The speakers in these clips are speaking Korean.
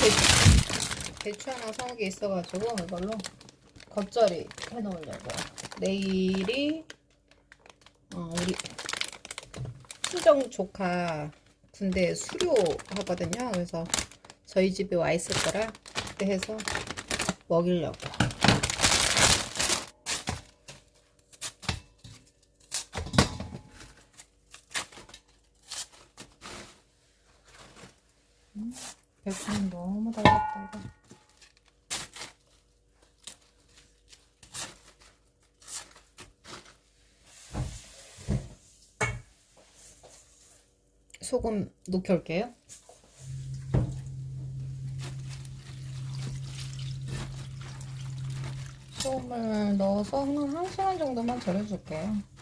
배추, 배추 하나 사온 게 있어가지고 이걸로 겉절이 해놓으려고요. 내일이 어, 우리 친정 조카 군대 수료 하거든요. 그래서 저희 집에 와 있을 거라 그때 해서 먹이려고. 음, 배고픔 너무 달랐다 이거. 소금 녹여올게요. 소금을 넣어서 한 1시간 정도만 절여줄게요.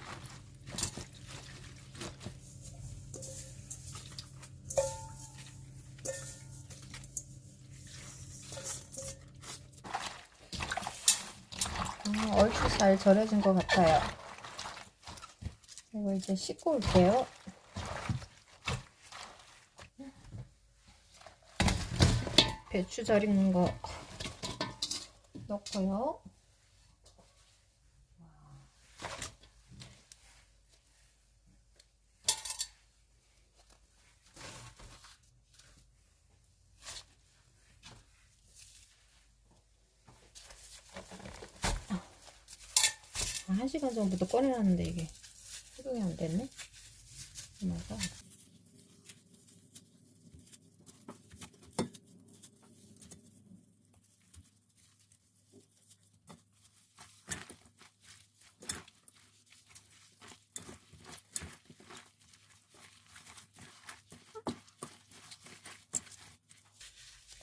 아, 얼추 잘 절여진 것 같아요. 이거 이제 씻고 올게요. 배추 절인 거 넣고요. 한 시간 전부터 꺼내놨는데 이게 해동이 안 됐네. 그래서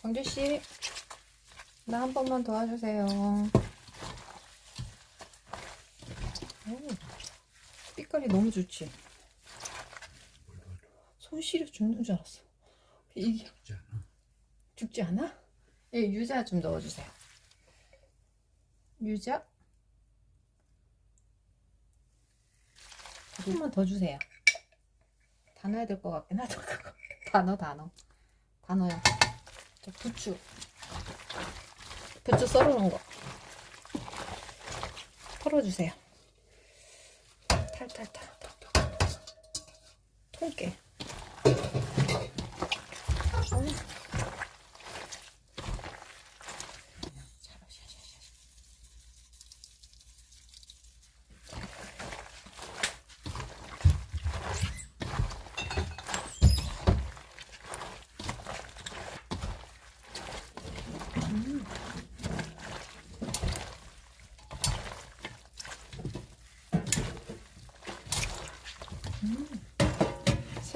광주 씨, 나 한 번만 도와주세요. 오, 빛깔이 너무 좋지. 손 시려 죽는 줄 알았어. 이게 죽지 않아. 죽지 않아? 예, 유자 좀 넣어주세요. 유자. 조금만 더 주세요. 다 넣어야 될 것 같긴 하다. 넣어. 다 넣어요. 저 부추. 부추 썰어놓은 거. 털어주세요. 탈탈탈. 통깨. 어.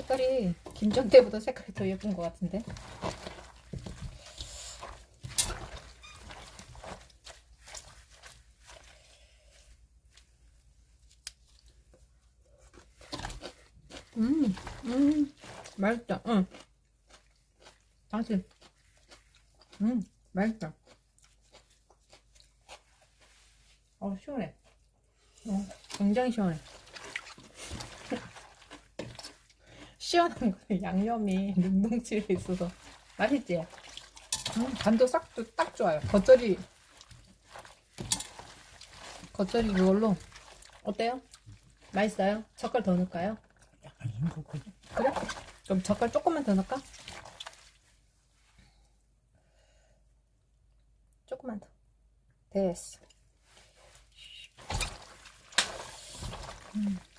색깔이 김장 때보다 색깔이 더 예쁜 것 같은데. 음, 음, 맛있다. 응. 당신. 음, 맛있다. 어, 시원해. 어, 굉장히 시원해. 시원한 거는 양념이 능동치에 있어서 맛있지? 음, 간도 싹, 딱 좋아요. 겉절이, 겉절이 이걸로. 어때요? 맛있어요? 젓갈 더 넣을까요? 약간 싱겁거든. 그래? 그럼 젓갈 조금만 더 넣을까? 조금만 더. 됐어. 음. 음.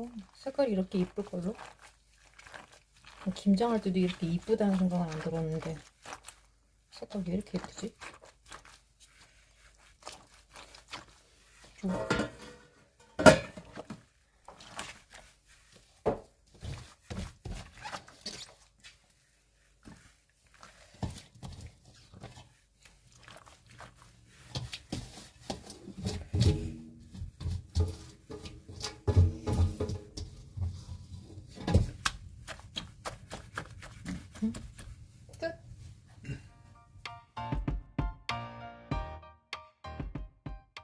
어, 색깔이 이렇게 이쁠 걸로? 김장할 때도 이렇게 이쁘다는 생각은 안 들었는데 색깔이 왜 이렇게 예쁘지? 어. 음.